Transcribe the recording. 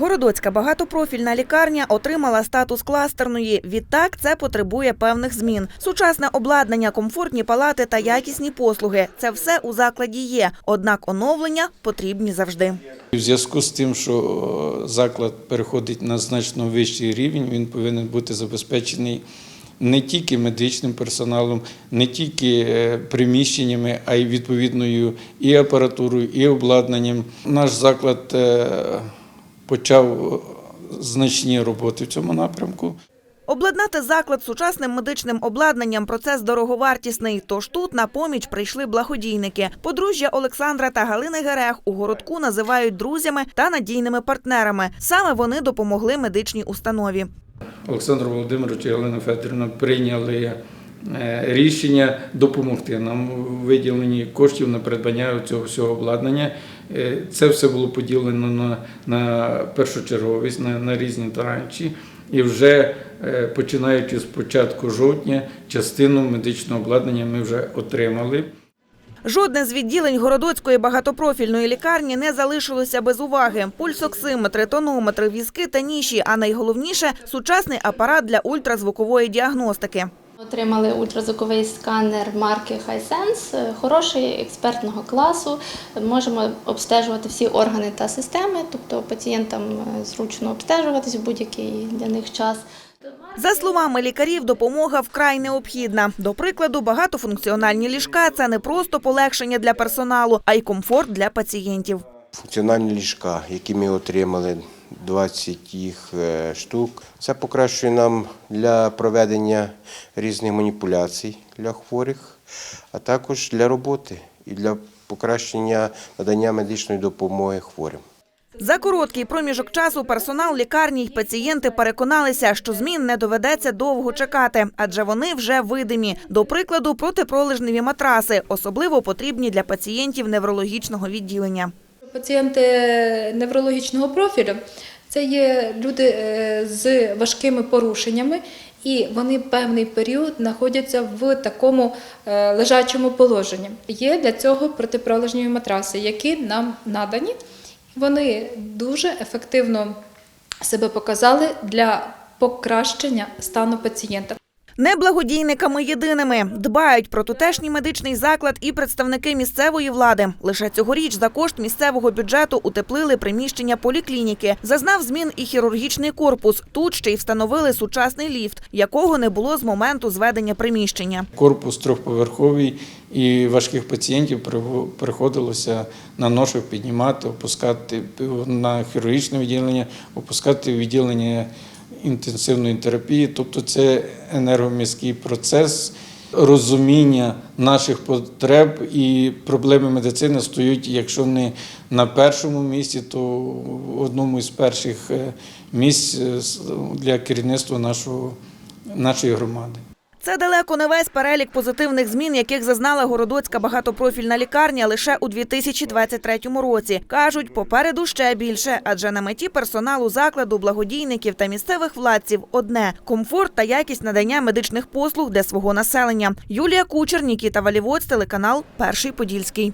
Городоцька багатопрофільна лікарня отримала статус кластерної. Відтак це потребує певних змін. Сучасне обладнання, комфортні палати та якісні послуги це все у закладі є. Однак оновлення потрібні завжди. У зв'язку з тим, що е, заклад переходить на значно вищий рівень, він повинен бути забезпечений не тільки медичним персоналом, не тільки е, приміщеннями, а й відповідною і апаратурою, і обладнанням. Наш заклад е, почав е, значні роботи в цьому напрямку. Обладнати заклад сучасним медичним обладнанням процес дороговартісний. Тож тут на поміч прийшли благодійники. Подружжя Олександра та Галини Герех у городку називають друзями та надійними партнерами. Саме вони допомогли медичній установі. Олександр Володимирович і Галина Федорівна прийняли рішення допомогти нам у виділенні коштів на придбання цього всього обладнання. Е, Це все було поділено на, на першочерговість, на, на різні таранчі. І вже е, починаючи з початку жовтня, частину медичного обладнання ми вже отримали. Жодне з відділень Городоцької багатопрофільної лікарні не залишилося без уваги. Пульсоксиметри, тонометри, візки та ніші, а найголовніше сучасний апарат для ультразвукової діагностики. Отримали ультразвуковий сканер марки Hisense, хороший експертного класу. Можемо обстежувати всі органи та системи, тобто пацієнтам е, зручно обстежуватись в будь-який для них час. За словами лікарів, допомога вкрай необхідна. До прикладу, багатофункціональні ліжка це не просто полегшення для персоналу, а й комфорт для пацієнтів. Функціональні ліжка, які ми отримали, 20 їх е, штук. Це покращує нам для проведення різних маніпуляцій для хворих, а також для роботи і для покращення надання медичної допомоги хворим. За короткий проміжок часу персонал лікарні й пацієнти переконалися, що змін не доведеться довго чекати, адже вони вже видимі. До прикладу, протипролежневі матраси, особливо потрібні для пацієнтів неврологічного відділення. Пацієнти неврологічного профілю це є люди е, з важкими порушеннями, і вони певний період знаходяться в такому е, лежачому положенні. Є для цього протипролежневі матраси, які нам надані. Вони дуже ефективно себе показали для покращення стану пацієнта. Не благодійниками єдиними дбають про тутешній медичний заклад і представники місцевої влади. Лише цьогоріч за кошт місцевого бюджету утеплили приміщення поліклініки. Зазнав змін і хірургічний корпус. Тут ще й встановили сучасний ліфт, якого не було з моменту зведення приміщення. Корпус трьохповерховий і важких пацієнтів приходилося на ношах піднімати, опускати на хірургічне відділення, опускати відділення інтенсивної терапії. Тобто це енергоміський процес. Розуміння наших потреб і проблеми медицини стоять, якщо не на першому місці, то в одному із перших е, місць е, для керівництва нашого, нашої громади. Це далеко не весь перелік позитивних змін, яких зазнала городоцька багатопрофільна лікарня лише у 2023 році. кажуть, попереду ще більше, адже на меті персоналу закладу, благодійників та місцевих владців одне комфорт та якість надання медичних послуг для свого населення. Юлія Кучер, Нікіта Валівоць, телеканал Перший Подільський.